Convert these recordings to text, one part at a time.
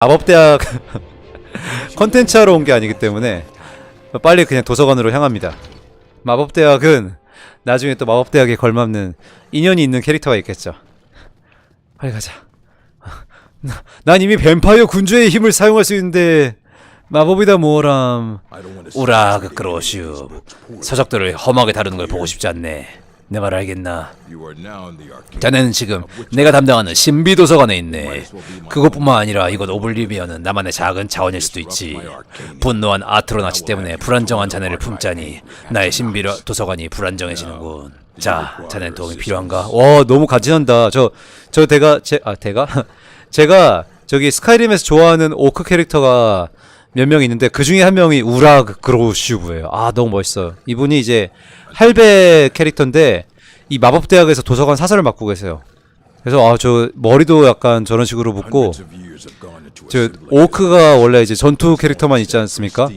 마법대학 컨텐츠 하러 온 게 아니기 때문에 빨리 그냥 도서관으로 향합니다. 마법대학은 나중에 또 마법대학에 걸맞는 인연이 있는 캐릭터가 있겠죠. 빨리 가자. 나- 난 이미 뱀파이어 군주의 힘을 사용할 수 있는데 마법이다 뭐람. 우라그 크로슈. 서적들을 험하게 다루는 걸 보고 싶지 않네. 내 말 알겠나? 자네는 지금 내가 담당하는 신비 도서관에 있네. 그것뿐만 아니라 이곳 오블리비언은 나만의 작은 자원일 수도 있지. 분노한 아트로나치 때문에 불안정한 자네를 품자니 나의 신비 도서관이 불안정해지는군. 자, 자네 도움이 필요한가? 와, 너무 간지난다. 저, 저 대가 제, 아 대가 제가 저기 스카이림에서 좋아하는 오크 캐릭터가 몇명 있는데 그 중에 한 명이 우라 그로슈브예요. 아 너무 멋있어요. 이분이 이제 할배 캐릭터인데 이 마법 대학에서 도서관 사설을 맡고 계세요. 그래서 아 저 머리도 약간 저런 식으로 묶고 저 오크가 원래 이제 전투 캐릭터만 있지 않습니까?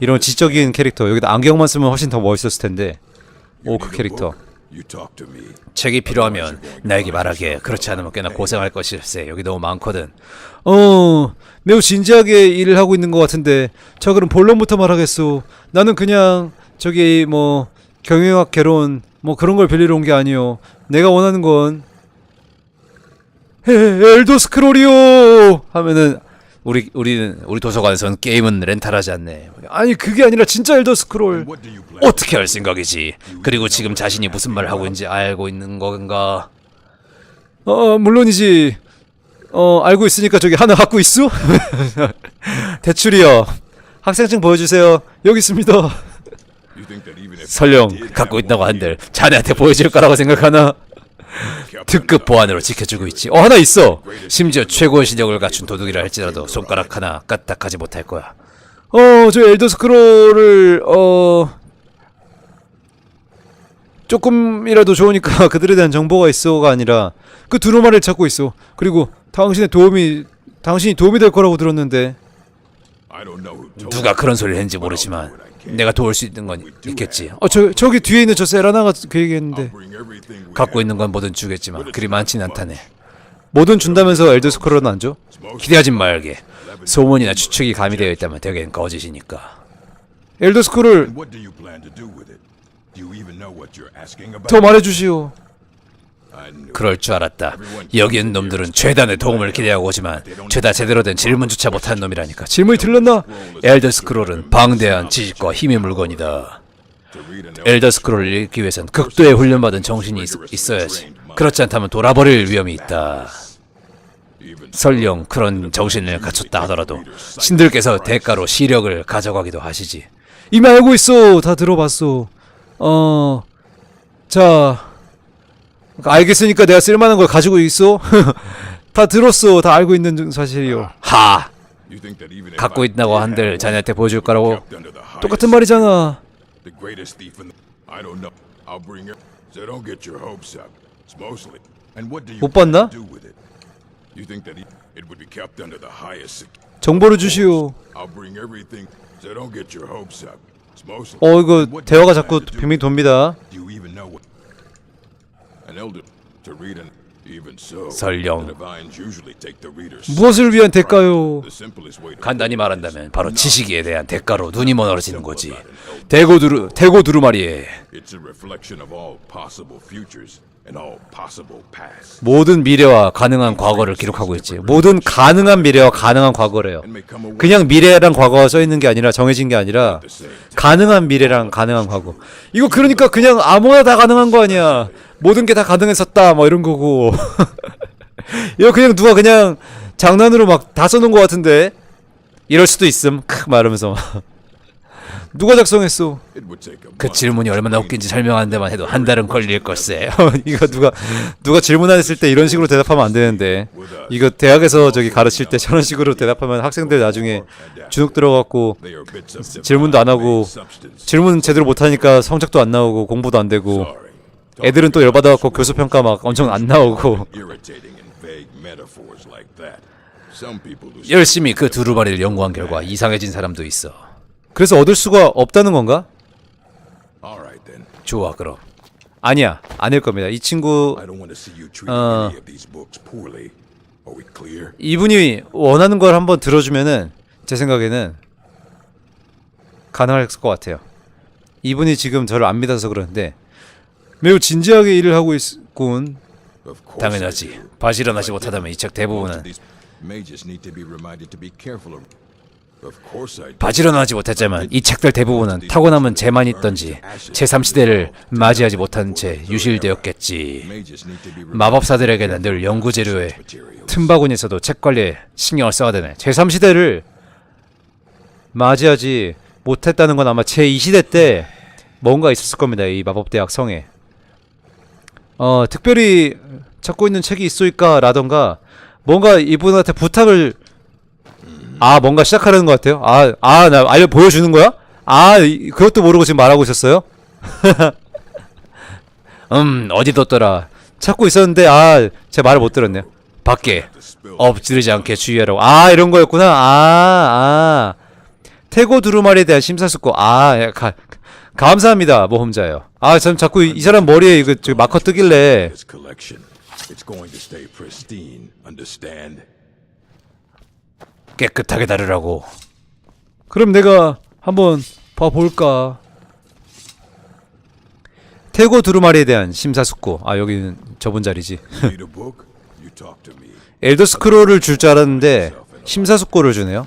이런 지적인 캐릭터. 여기다 안경만 쓰면 훨씬 더 멋있었을 텐데 오크 캐릭터. 책이 필요하면 나에게 말하게. 그렇지 않으면 꽤나 고생할 것일세. 여기 너무 많거든. 어 매우 진지하게 일을 하고 있는 것 같은데 자 그럼 본론부터 말하겠소. 나는 그냥 저기 뭐 경영학 개론 뭐 그런 걸 빌리러 온 게 아니요 내가 원하는 건 에, 엘더 스크롤이요 하면은 우리 우리는 우리 도서관에서는 게임은 렌탈하지 않네 아니 그게 아니라 진짜 엘더 스크롤 어떻게 할 생각이지? 그리고 지금 자신이 무슨 말을 하고 있는지 알고 있는 건가? 어, 물론이지. 어, 알고 있으니까 저기 하나 갖고 있어? 대출이요. 학생증 보여주세요. 여기 있습니다. 설령 갖고 있다고 한들 자네한테 보여줄 거라고 생각하나? 특급 보안으로 지켜주고 있지. 어, 하나 있어. 심지어 최고의 실력을 갖춘 도둑이라 할지라도 손가락 하나 까딱하지 못할 거야. 어, 저 엘더 스크롤을 어 조금이라도 좋으니까 그들에 대한 정보가 있어가 아니라 그 두루마리를 찾고 있어. 그리고 당신의 도움이 당신이 도움이 될 거라고 들었는데 누가 그런 소리를 했는지 모르지만 내가 도울 수 있는 건 있겠지. 어, 저 저기 뒤에 있는 저 세라나가 그 얘기했는데 갖고 있는 건 뭐든 주겠지만 그리 많진 않다네. 뭐든 준다면서 엘더 스크롤은 안 줘? 기대하지 말게. 소문이나 추측이 가미되어 있다면 대개는 거짓이니까. 엘더 스크롤 더 말해주시오. 그럴 줄 알았다. 여기 있는 놈들은 최단의 도움을 기대하고 오지만 죄다 제대로 된 질문조차 못한 놈이라니까. 질문이 들렸나? 엘더 스크롤은 방대한 지식과 힘의 물건이다. 엘더 스크롤을 읽기 위해선 극도의 훈련받은 정신이 있, 있어야지. 그렇지 않다면 돌아버릴 위험이 있다. 설령 그런 정신을 갖췄다 하더라도 신들께서 대가로 시력을 가져가기도 하시지. 이미 알고 있어. 다 들어봤어. 어, 자, 알겠으니까 내가 쓸만한 걸 가지고 있어. 다 들었어. 다 알고 있는 사실이요. 하. 갖고 있다고 한들 자네한테 보여줄 거라고. 똑같은 말이잖아. 못 봤나? 정보를 주시오. 어 이거 대화가 자꾸 빙빙 돕니다. 설령 무엇을 위한 대가요? 간단히 말한다면 바로 지식에 대한 대가로 눈이 멀어지는 거지. 대고 두루 대고 두루마리에 모든 미래와 가능한 과거를 기록하고 있지. 모든 가능한 미래와 가능한 과거래요. 그냥 미래랑 과거가 써 있는 게 아니라 정해진 게 아니라 가능한 미래랑 가능한 과거. 이거 그러니까 그냥 아무나 다 가능한 거 아니야. 모든 게 다 가능했었다 뭐 이런 거고. 이거 그냥 누가 그냥 장난으로 막 다 써놓은 거 같은데. 이럴 수도 있음. 크 말하면서. 누가 작성했어? 그 질문이 얼마나 웃긴지 설명하는 데만 해도 한 달은 걸릴 걸세. 이거 누가 누가 질문했을 때 이런 식으로 대답하면 안 되는데. 이거 대학에서 저기 가르칠 때 저런 식으로 대답하면 학생들 나중에 주눅 들어갖고 질문도 안 하고 질문 제대로 못 하니까 성적도 안 나오고 공부도 안 되고 애들은 또 열받아갖고 교수 평가 막 엄청 안 나오고 열심히 그 두루마리를 연구한 결과 이상해진 사람도 있어. 그래서 얻을 수가 없다는 건가? 좋아 그럼. 아니야 아닐 겁니다. 이 친구 clear? 이분이 원하는 걸 한번 들어주면은 제 생각에는 가능할 것 같아요. 이분이 지금 저를 안 믿어서 그러는데 매우 진지하게 일을 하고 있군. 당연하지. Do. 바지런하지 못하다면 이 책 대부분은 바지런하지 못했지만 이 책들 대부분은 타고남은 재만 있던지 제3시대를 맞이하지 못한 채 유실되었겠지. 마법사들에게는 늘 연구 재료에 materials. 틈바구니에서도 책 관리에 신경을 써야 되네. 제3시대를 맞이하지 못했다는 건 아마 제2시대 때 뭔가 있었을 겁니다. 이 마법대학 성에. 어, 특별히 찾고 있는 책이 있을까라던가 뭔가 이분한테 부탁을 아, 뭔가 시작하려는 것 같아요. 아, 아, 나 알려 보여주는 거야? 아, 이- 그것도 모르고 지금 말하고 있었어요? 음, 어디 뒀더라. 찾고 있었는데, 아, 제 말을 못 들었네요. 밖에 엎지르지 않게 주의하라고. 아, 이런 거였구나. 아, 아. 태고 두루마리에 대한 심사숙고. 아, 예, 가, 감사합니다, 모험자요. 아, 참 자꾸 이, 이 사람 머리에 이거 저 마커 뜨길래. It's going to stay pristine. Understand? 깨끗하게 다루라고. 그럼 내가 한번 봐볼까. 태고 두루마리에 대한 심사숙고. 아, 여기는 저분 자리지. 엘더 스크롤을 줄 줄 알았는데 심사숙고를 주네요.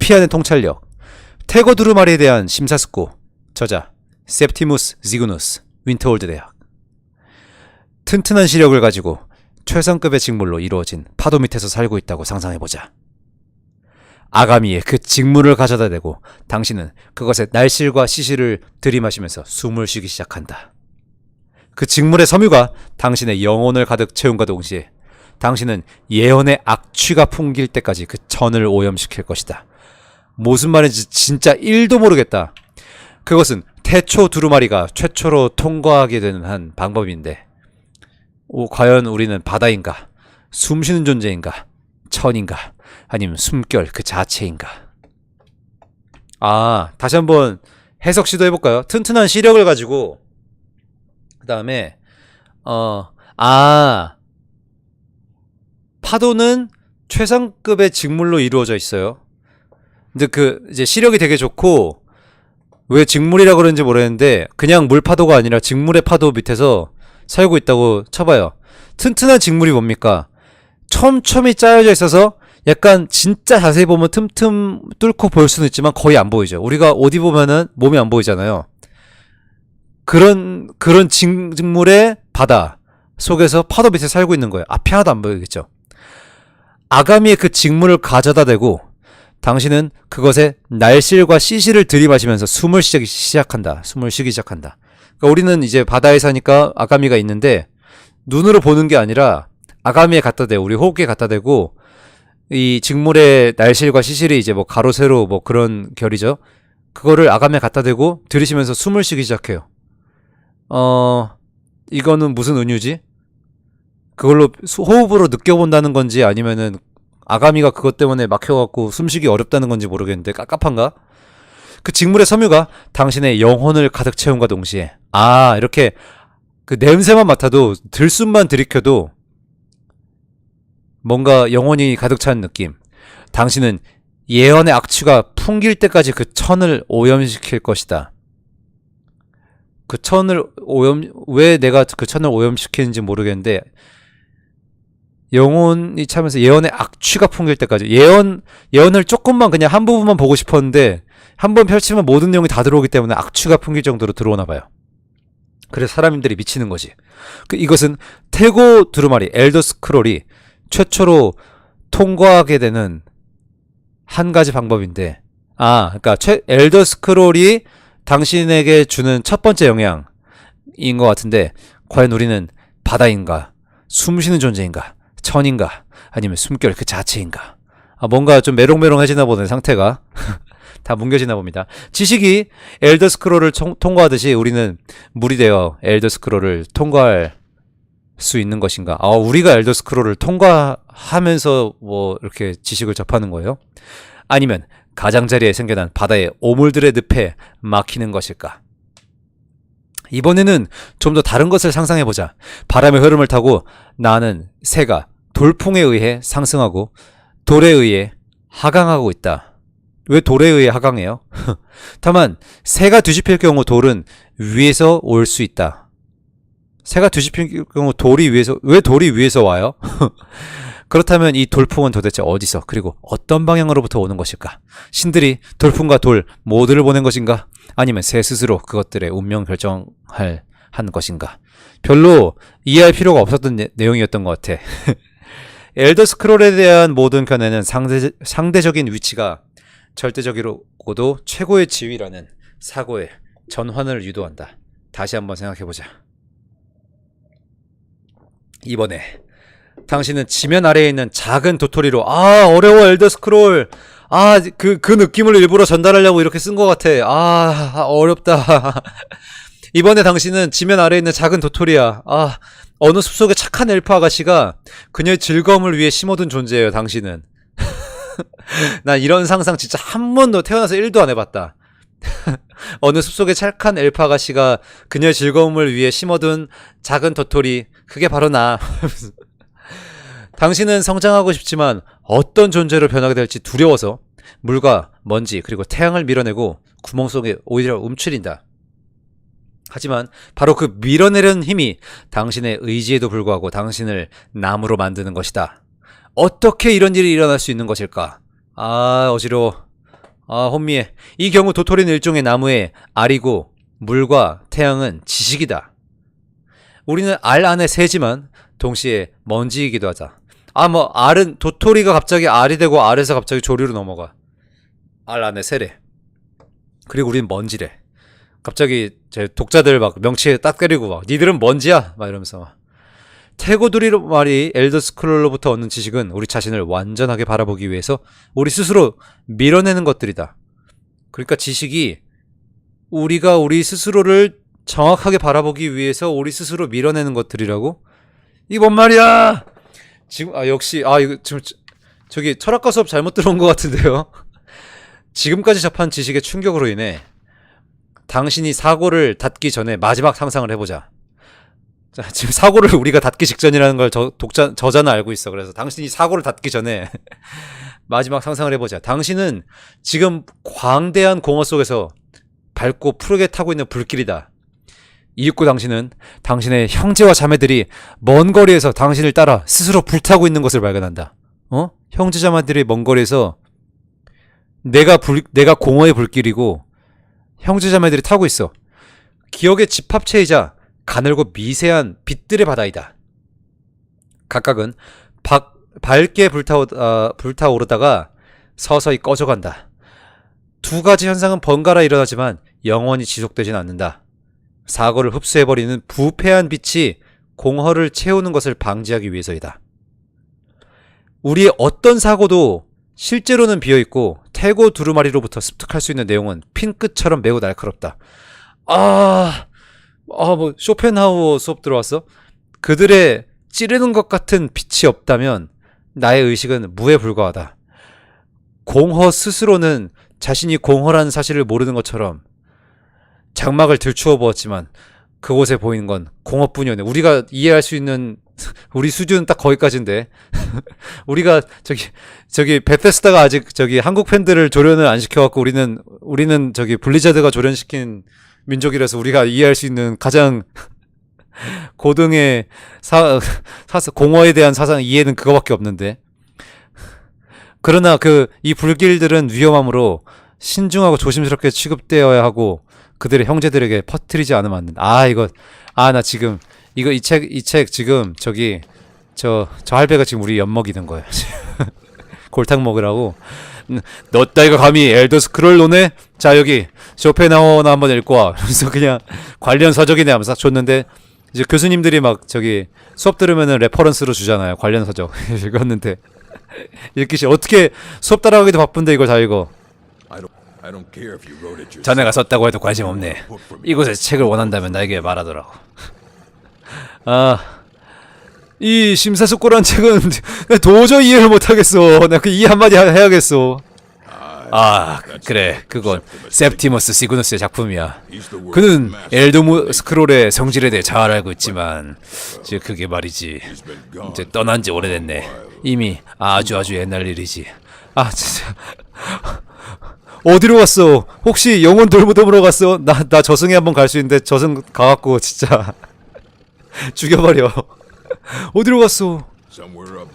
피아의 통찰력. 태거 두루마리에 대한 심사숙고. 저자 세프티무스 지그누스 윈터홀드 대학. 튼튼한 시력을 가지고 최상급의 직물로 이루어진 파도 밑에서 살고 있다고 상상해보자. 아가미에 그 직물을 가져다 대고 당신은 그것에 날실과 시시를 들이마시면서 숨을 쉬기 시작한다. 그 직물의 섬유가 당신의 영혼을 가득 채움과 동시에 당신은 예언의 악취가 풍길 때까지 그 천을 오염시킬 것이다. 무슨 말인지 진짜 1도 모르겠다. 그것은 태초 두루마리가 최초로 통과하게 되는 한 방법인데, 오, 과연 우리는 바다인가? 숨쉬는 존재인가? 천인가? 아니면 숨결 그 자체인가? 아, 다시 한번 해석 시도해 볼까요? 튼튼한 시력을 가지고, 그 다음에, 어, 아, 파도는 최상급의 직물로 이루어져 있어요. 근데 그 이제 시력이 되게 좋고 왜 직물이라 그러는지 모르겠는데 그냥 물 파도가 아니라 직물의 파도 밑에서 살고 있다고 쳐봐요. 튼튼한 직물이 뭡니까? 촘촘히 짜여져 있어서 약간 진짜 자세히 보면 틈틈 뚫고 볼 수는 있지만 거의 안 보이죠. 우리가 옷 입으면은 몸이 안 보이잖아요. 그런 그런 직- 직물의 바다 속에서 파도 밑에 살고 있는 거예요. 앞이 하나도 안 보이겠죠. 아가미의 그 직물을 가져다 대고 당신은 그것에 날실과 씨실을 들이마시면서 숨을 쉬기 시작한다. 숨을 쉬기 시작한다. 그러니까 우리는 이제 바다에 사니까 아가미가 있는데 눈으로 보는 게 아니라 아가미에 갖다 대 우리 호흡기에 갖다 대고 이 직물의 날실과 시실이 이제 뭐 가로 세로 뭐 그런 결이죠. 그거를 아가미에 갖다 대고 들이쉬면서 숨을 쉬기 시작해요. 어 이거는 무슨 은유지? 그걸로 수- 호흡으로 느껴본다는 건지 아니면은 아가미가 그것 때문에 막혀갖고 숨쉬기 어렵다는 건지 모르겠는데 깝깝한가? 그 직물의 섬유가 당신의 영혼을 가득 채움과 동시에 아 이렇게 그 냄새만 맡아도 들숨만 들이켜도 뭔가 영혼이 가득 찬 느낌. 당신은 예언의 악취가 풍길 때까지 그 천을 오염시킬 것이다. 그 천을 오염 왜 내가 그 천을 오염시키는지 모르겠는데 영혼이 차면서 예언의 악취가 풍길 때까지 예언 예언을 조금만 그냥 한 부분만 보고 싶었는데 한 번 펼치면 모든 내용이 다 들어오기 때문에 악취가 풍길 정도로 들어오나 봐요. 그래서 사람들이 미치는 거지. 그 이것은 태고 두루마리 엘더 스크롤이 최초로 통과하게 되는 한 가지 방법인데 아 그러니까 최 엘더 스크롤이 당신에게 주는 첫 번째 영향인 것 같은데 과연 우리는 바다인가? 숨쉬는 존재인가? 천인가? 아니면 숨결 그 자체인가? 아, 뭔가 좀 메롱메롱해지나 보는 상태가 다 뭉겨지나 봅니다. 지식이 엘더 스크롤을 통- 통과하듯이 우리는 물이 되어 엘더 스크롤을 통과할 수 있는 것인가? 아, 우리가 엘더 스크롤을 통과하면서 뭐 이렇게 지식을 접하는 거예요? 아니면 가장자리에 생겨난 바다의 오물들의 늪에 막히는 것일까? 이번에는 좀 더 다른 것을 상상해 보자. 바람의 흐름을 타고 나는 새가 돌풍에 의해 상승하고 돌에 의해 하강하고 있다. 왜 돌에 의해 하강해요? 다만 새가 뒤집힐 경우 돌은 위에서 올 수 있다. 새가 뒤집힐 경우 돌이 위에서 왜 돌이 위에서 와요? 그렇다면 이 돌풍은 도대체 어디서 그리고 어떤 방향으로부터 오는 것일까? 신들이 돌풍과 돌 모두를 보낸 것인가? 아니면 새 스스로 그것들의 운명 결정할 한 것인가? 별로 이해할 필요가 없었던 내, 내용이었던 것 같아. 엘더 스크롤에 대한 모든 견해는 상대, 상대적인 위치가 절대적이고도 최고의 지위라는 사고의 전환을 유도한다. 다시 한번 생각해 보자. 이번에 당신은 지면 아래에 있는 작은 도토리로 아 어려워 엘더 스크롤. 아그그 느낌을 일부러 전달하려고 이렇게 쓴 것 같아. 아 어렵다. 이번에 당신은 지면 아래에 있는 작은 도토리야. 아 어느 숲속의 착한 엘프 아가씨가 그녀의 즐거움을 위해 심어둔 존재예요 당신은 난 이런 상상 진짜 한 번도 태어나서 1도 안 해봤다 어느 숲속의 착한 엘프 아가씨가 그녀의 즐거움을 위해 심어둔 작은 도토리 그게 바로 나 당신은 성장하고 싶지만 어떤 존재로 변하게 될지 두려워서 물과 먼지 그리고 태양을 밀어내고 구멍 속에 오히려 움츠린다. 하지만 바로 그 밀어내려는 힘이 당신의 의지에도 불구하고 당신을 나무로 만드는 것이다. 어떻게 이런 일이 일어날 수 있는 것일까? 아 어지러워. 아 혼미해. 이 경우 도토리는 일종의 나무의 알이고 물과 태양은 지식이다. 우리는 알 안에 새지만 동시에 먼지이기도 하다. 아, 뭐, 알은, 도토리가 갑자기 알이 되고 알에서 갑자기 조류로 넘어가. 알 안에 새래. 그리고 우린 먼지래. 갑자기 제 독자들 막 명치에 딱 때리고 막, 니들은 먼지야! 막 이러면서 막. 태고 두리 말이 엘더 스크롤로부터 얻는 지식은 우리 자신을 완전하게 바라보기 위해서 우리 스스로 밀어내는 것들이다. 그러니까 지식이 우리가 우리 스스로를 정확하게 바라보기 위해서 우리 스스로 밀어내는 것들이라고? 이게 뭔 말이야! 지금, 아, 역시, 아, 이거 지금, 저- 저기 철학과 수업 잘못 들어온 것 같은데요? 지금까지 접한 지식의 충격으로 인해 당신이 사고를 닫기 전에 마지막 상상을 해보자. 자, 지금 사고를 우리가 닫기 직전이라는 걸 저, 독자, 저자는 알고 있어. 그래서 당신이 사고를 닫기 전에 마지막 상상을 해보자. 당신은 지금 광대한 공허 속에서 밝고 푸르게 타고 있는 불길이다. 이윽고 당신은 당신의 형제와 자매들이 먼 거리에서 당신을 따라 스스로 불타고 있는 것을 발견한다. 어? 형제 자매들이 먼 거리에서 내가 불 내가 공허의 불길이고 형제 자매들이 타고 있어. 기억의 집합체이자 가늘고 미세한 빛들의 바다이다. 각각은 박, 밝게 불타오, 아, 불타오르다가 서서히 꺼져간다. 두 가지 현상은 번갈아 일어나지만 영원히 지속되진 않는다. 사고를 흡수해버리는 부패한 빛이 공허를 채우는 것을 방지하기 위해서이다. 우리의 어떤 사고도 실제로는 비어있고 태고 두루마리로부터 습득할 수 있는 내용은 핀 끝처럼 매우 날카롭다. 아, 아, 뭐, 쇼펜하우어 수업 들어왔어? 그들의 찌르는 것 같은 빛이 없다면 나의 의식은 무에 불과하다. 공허 스스로는 자신이 공허라는 사실을 모르는 것처럼 장막을 들추어 보았지만 그곳에 보이는 건 공허뿐이었네. 우리가 이해할 수 있는 우리 수준은 딱 거기까지인데 우리가 저기 저기 베테스다가 아직 저기 한국 팬들을 조련을 안 시켜갖고 우리는 우리는 저기 블리자드가 조련시킨 민족이라서 우리가 이해할 수 있는 가장 고등의 사, 사 공허에 대한 사상 이해는 그거밖에 없는데 그러나 그 이 불길들은 위험함으로 신중하고 조심스럽게 취급되어야 하고 그들의 형제들에게 퍼뜨리지 않으면 안 된다. 아 이거 아 나 지금 이거 이 책 이 책 지금 저기 저 저 할배가 지금 우리 엿 먹이는 거예요. 골탕 먹으라고. 음, 너 따위가 감히 엘더 스크롤 노네? 자 여기 쇼펜하우어나 한번 읽고 와. 그래서 그냥 관련 서적이네 하면서 싹 줬는데 이제 교수님들이 막 저기 수업 들으면은 레퍼런스로 주잖아요. 관련 서적 읽었는데 읽기 싫어. 어떻게 수업 따라가기도 바쁜데 이걸 다 읽어. 자네가 썼다고 해도 관심 없네. 이곳에서 책을 원한다면 나에게 말하더라고. 아, 이 심사숙고란 책은 도저히 이해를 못하겠어. 나 그 이해 한마디 하- 해야겠어. I 아 그래 그건 septimus 시그누스의 작품이야 그는. 엘도무 스크롤의 성질에 대해 잘 알고 있지만 즉 그게 말이지. 이제 떠난 지 오래됐네 이미 아주 아주 옛날 일이지 아 진짜 어디로 갔어 혹시 영혼 돌무덤으로 갔어 나 나 저승에 한번 갈 수 있는데 저승 가갖고 진짜 죽여버려 어디로 갔어.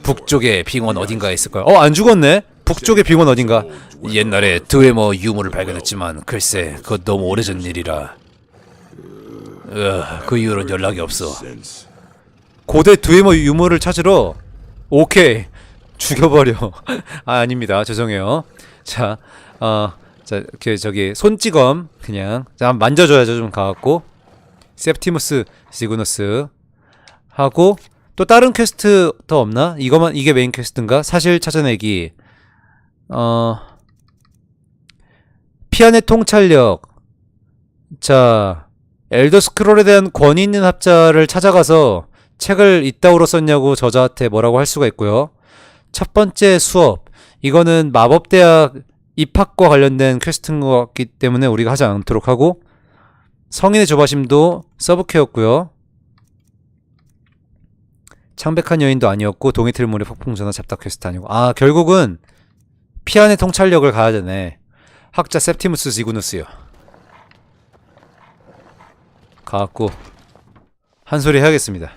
북쪽의 빙원 어딘가에 있을 거야. 어, 안 죽었네. 북쪽의 빙원 어딘가. 옛날에 드웨머 유물을 발견했지만 글쎄, 그것 너무 오래전 일이라. 으, 그 이후로는 연락이 없어. 고대 드웨머 유물을 찾으러 오케이 죽여버려. 아 아닙니다. 죄송해요. 자, 어, 자, 그 저기 손찌검 그냥 자 만져줘야죠 좀 가갖고 세프티무스 시그너스 하고 또 다른 퀘스트 더 없나? 이거만 이게 메인 퀘스트인가? 사실 찾아내기. 어 피아네 통찰력. 자 엘더 스크롤에 대한 권위 있는 합자를 찾아가서 책을 이따구로 썼냐고 저자한테 뭐라고 할 수가 있고요. 첫 번째 수업. 이거는 마법대학 입학과 관련된 퀘스트인 것 같기 때문에 우리가 하지 않도록 하고 성인의 조바심도 서브퀘였고요. 창백한 여인도 아니었고 동이틀 모래 폭풍전화 잡다 퀘스트 아니고 아 결국은 피안의 통찰력을 가야 되네. 학자 septimus 지구누스요. 가갖고 한 소리 해야겠습니다.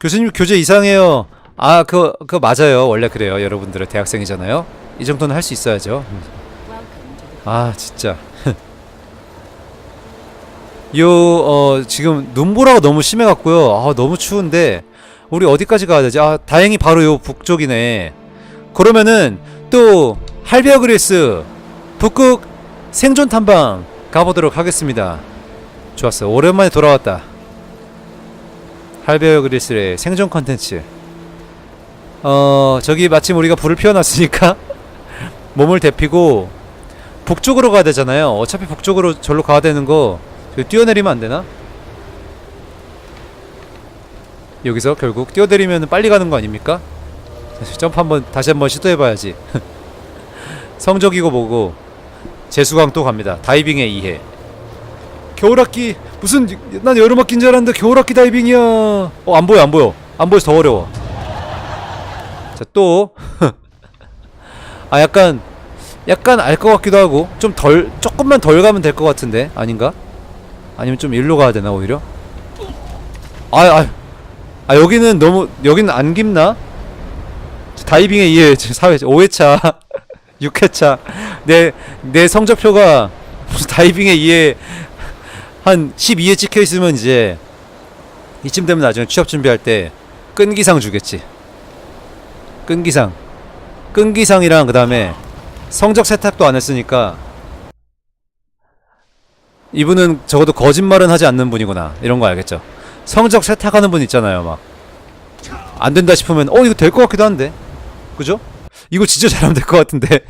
교수님 교재 이상해요. 아, 그거, 그거 맞아요. 원래 그래요. 여러분들은 대학생이잖아요. 이 정도는 할 수 있어야죠. 아, 진짜. 요, 어, 지금 눈보라가 너무 심해갖고요. 아, 너무 추운데, 우리 어디까지 가야 되지? 아, 다행히 바로 요 북쪽이네. 그러면은, 또, 할비아 그리스, 북극 생존 탐방 가보도록 하겠습니다. 좋았어. 오랜만에 돌아왔다. 할베어 그리스의 생존 컨텐츠. 어, 저기 마침 우리가 불을 피워놨으니까 몸을 데피고 북쪽으로 가야 되잖아요. 어차피 북쪽으로 절로 가야 되는 거 저기 뛰어내리면 안 되나? 여기서 결국 뛰어내리면 빨리 가는 거 아닙니까? 점프 한번 다시 한번 시도해봐야지. 성적이고 뭐고 재수강 또 갑니다. 다이빙의 이해. 겨울학기 무슨 난 여름학기인 줄 알았는데 겨울학기 다이빙이야. 어 안 보여 안 보여 안 보여서 더 어려워. 자 또. 아 약간 약간 알 것 같기도 하고 좀 덜 조금만 덜 가면 될 것 같은데 아닌가? 아니면 좀 일로 가야 되나 오히려? 아, 아, 아 여기는 너무 여기는 안 깊나? 다이빙의 이해 4회 5회차 6회차 내 내 성적표가 다이빙의 이해 한 12에 찍혀 있으면 이제 이쯤 되면 나중에 취업 준비할 때 끈기상 주겠지. 끈기상. 끈기상이랑 그다음에 성적 세탁도 안 했으니까 이분은 적어도 거짓말은 하지 않는 분이구나. 이런 거 알겠죠? 성적 세탁하는 분 있잖아요, 막. 안 된다 싶으면 어 이거 될 것 같기도 한데. 그죠? 이거 진짜 잘하면 될 것 같은데.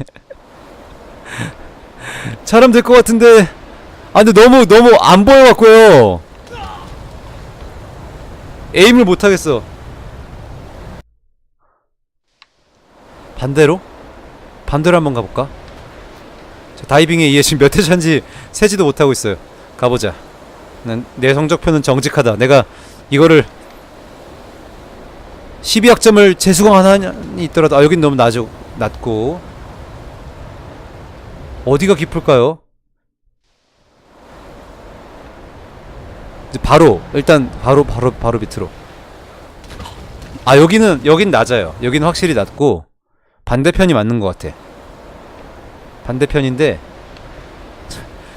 잘하면 될 것 같은데. 아 근데 너무 너무 안 보여갖고요 에임을 못하겠어 반대로? 반대로 한번 가볼까? 저 다이빙에 의해 지금 몇 회차인지 세지도 못하고 있어요. 가보자. 난내 성적표는 정직하다. 내가 이거를 12학점을 재수강 하나니 있더라도 아 여긴 너무 낮고 낮고. 어디가 깊을까요? 바로 일단 바로 바로 바로 밑으로. 아 여기는 여긴 낮아요. 여기는 확실히 낮고 반대편이 맞는 것 같아 반대편인데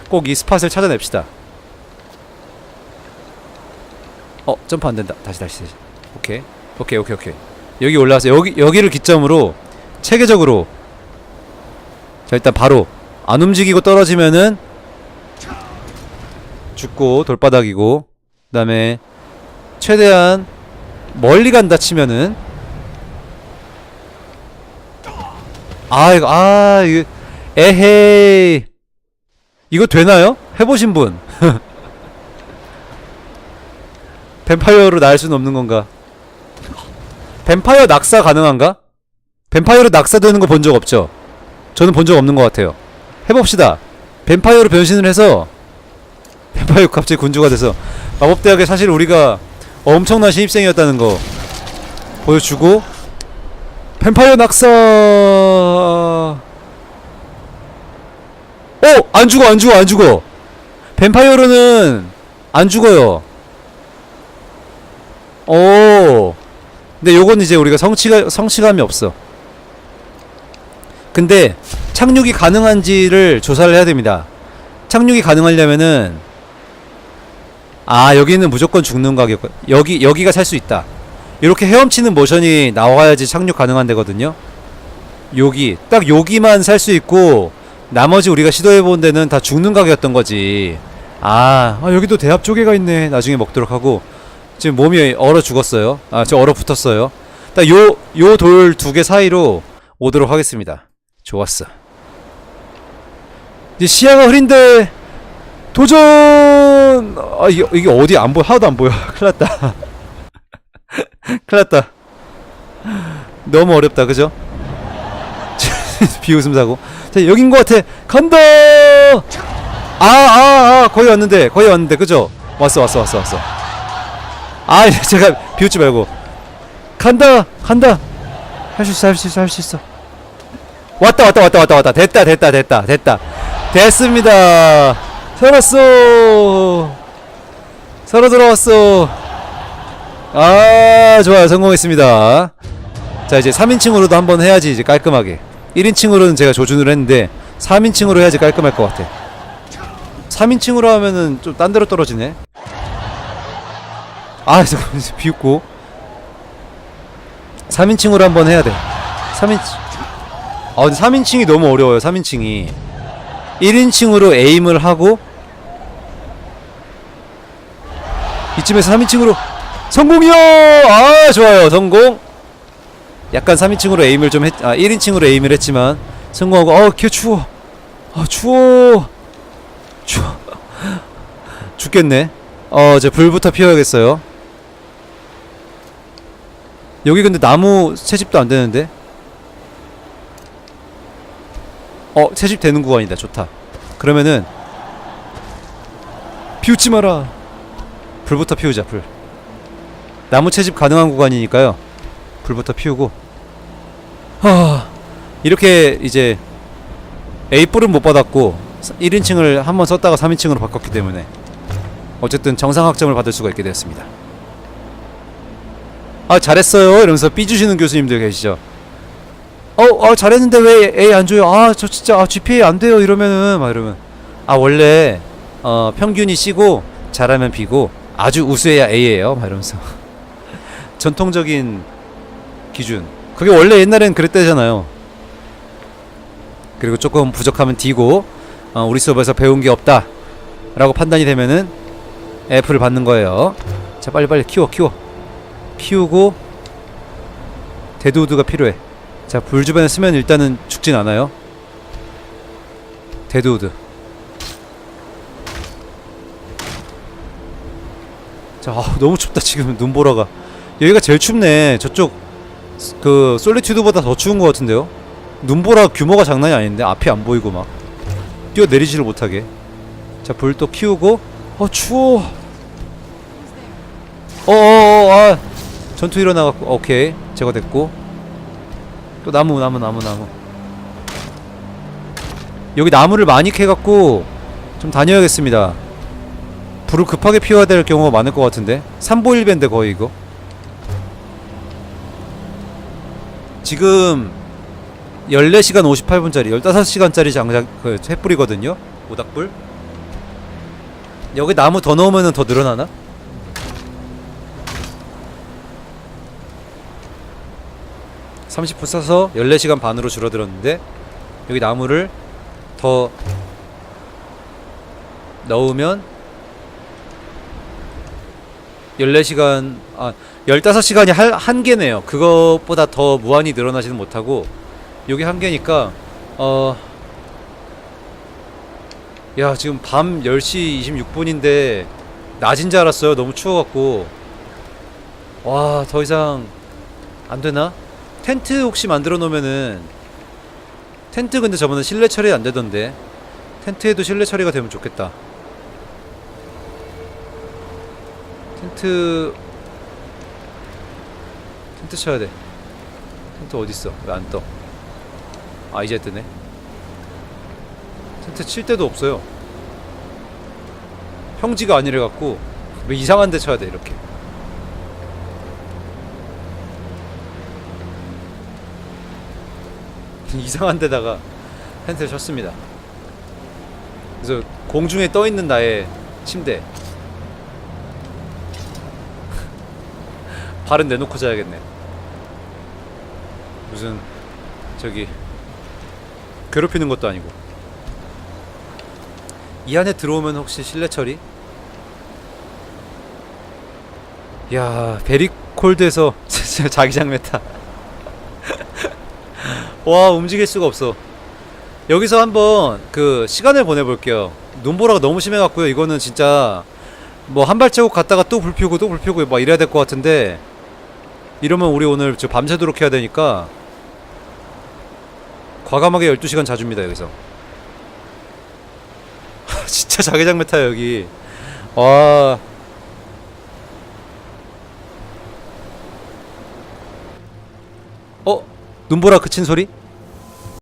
꼭 이 스팟을 찾아냅시다. 어 점프 안 된다. 다시 다시 다시. 오케이. 오케이 오케이 오케이. 여기 올라와서 여기 여기를 기점으로 체계적으로 자 일단 바로 안 움직이고 떨어지면은 죽고 돌바닥이고 그다음에 최대한 멀리 간다 치면은 아 이거 아 이거 에헤이 이거 되나요? 해보신 분 뱀파이어로 날 수는 없는 건가? 뱀파이어 낙사 가능한가? 뱀파이어로 낙사되는 거 본 적 없죠? 저는 본 적 없는 것 같아요. 해봅시다. 뱀파이어로 변신을 해서 뱀파이어 갑자기 군주가 돼서 마법대학에 사실 우리가 엄청난 신입생이었다는 거 보여주고 뱀파이어 낙사 어! 안 죽어 안 죽어 안 죽어. 뱀파이어로는 안 죽어요. 오. 근데 요건 이제 우리가 성취가, 성취감이 없어. 근데 착륙이 가능한지를 조사를 해야 됩니다. 착륙이 가능하려면은 아 여기는 무조건 죽는 가격 여기 여기가 살 수 있다. 이렇게 헤엄치는 모션이 나와야지 착륙 가능한 데거든요. 여기 딱 여기만 살 수 있고 나머지 우리가 시도해본 데는 다 죽는 각이었던 거지. 아, 아 여기도 대합 조개가 있네. 나중에 먹도록 하고. 지금 몸이 얼어 죽었어요. 아 저 얼어 붙었어요. 딱 요 요 돌 두 개 사이로 오도록 하겠습니다. 좋았어. 이제 시야가 흐린데 도전! 아 이게, 이게 어디 안 보여? 하나도 안 보여. 큰일 났다. 큰일 났다. 너무 어렵다. 그죠? 비웃음 사고 자 여긴 것 같아. 간다! 아 아 아, 거의 왔는데 거의 왔는데 그죠? 왔어 왔어 왔어 왔어. 아 제가 비웃지 말고. 간다 간다. 할 수 있어 할 수 있어 할 수 있어. 왔다 왔다 왔다 왔다 왔다. 됐다 됐다 됐다 됐다. 됐습니다. 살았어. 살아 들어왔어. 아 좋아요. 성공했습니다. 자 이제 3인칭으로도 한번 해야지 이제 깔끔하게 1인칭으로는 제가 조준을 했는데 3인칭으로 해야지 깔끔할 것 같아. 3인칭으로 하면은 좀 딴 데로 떨어지네. 아 잠깐만 비웃고. 3인칭으로 한번 해야 돼. 3인칭 아 근데 3인칭이 너무 어려워요 3인칭이. 1인칭으로 에임을 하고 이쯤에서 3인칭으로 성공이요! 아 좋아요 성공 약간 3인칭으로 에임을 좀 했, 아 1인칭으로 에임을 했지만 성공하고 어 개 추워. 아 추워. 추워. 죽겠네. 어 이제 불부터 피워야겠어요. 여기 근데 나무 채집도 안 되는데? 어 채집 되는 구간이다. 좋다. 그러면은 비웃지 마라. 불부터 피우자 불. 나무 채집 가능한 구간이니까요. 불부터 피우고 하 이렇게 이제 A 뿔은 못 받았고 1인칭을 한 번 썼다가 3인칭으로 바꿨기 때문에 어쨌든 정상 학점을 받을 수가 있게 되었습니다. 아 잘했어요. 이러면서 삐 주시는 교수님들 계시죠. 어, 어 잘했는데 왜 A 안 줘요? 아 저 진짜 아, GPA 안 돼요. 이러면은 막 이러면. 아 원래 어 평균이 C고 잘하면 B고 아주 우수해야 A예요. 막 이러면서. 전통적인 기준 그게 원래 옛날엔 그랬대잖아요 그리고 조금 부족하면 D고 어, 우리 수업에서 배운 게 없다 라고 판단이 되면은 F를 받는 거예요 자 빨리빨리 키워 키워 키우고 데드우드가 필요해 자, 불 주변에 쓰면 일단은 죽진 않아요. 데드우드. 자, 아, 너무 춥다 지금 눈보라가. 여기가 제일 춥네. 저쪽 그 솔리튜드보다 더 추운 것 같은데요. 눈보라 규모가 장난이 아닌데 앞이 안 보이고 막 뛰어 내리지를 못하게. 자, 불 또 키우고. 어 추워. 어어어 아 전투 일어나갖고 오케이 제거됐고. 또 나무 나무 나무 나무 여기 나무를 많이 캐갖고 좀 다녀야겠습니다 불을 급하게 피워야 될 경우가 많을 것 같은데 3보1배인데 거의 이거 지금 14시간 58분짜리 15시간짜리 장작 그 횃불이거든요 모닥불 여기 나무 더 넣으면 더 늘어나나? 삼십 분 써서 14시간 반으로 줄어들었는데 여기 나무를 더 넣으면 14시간 아 15시간이 한, 한계네요. 그것보다 더 무한히 늘어나지는 못하고 여기 한계니까 어... 야 지금 밤 10시 26분인데 낮인 줄 알았어요. 너무 추워갖고. 와 더 이상 안 되나? 텐트 혹시 만들어 놓으면은 텐트 근데 저번에 실내 처리 안 되던데. 텐트에도 실내 처리가 되면 좋겠다. 텐트 텐트 쳐야 돼. 텐트 어딨어? 왜 안 떠? 아 이제 뜨네. 텐트 칠 데도 없어요. 평지가 아니래 갖고 왜 이상한 데 쳐야 돼 이렇게. 이상한 데다가 텐트를 쳤습니다. 그래서 공중에 떠 있는 나의 침대. 발은 내놓고 자야겠네 무슨 저기 괴롭히는 것도 아니고. 이 안에 들어오면 혹시 실내 처리? 야 베리콜드에서 자기장 메타 와 움직일 수가 없어. 여기서 한번 그 시간을 보내볼게요. 눈보라가 너무 심해갖고요. 이거는 진짜 뭐 한 발자국 갔다가 또 불 피우고 또 불 피우고 막 이래야 될 것 같은데 이러면 우리 오늘 저 밤새도록 해야 되니까 과감하게 12시간 자줍니다 여기서 진짜 자기장 메타 여기 와 어? 눈보라 그친 소리?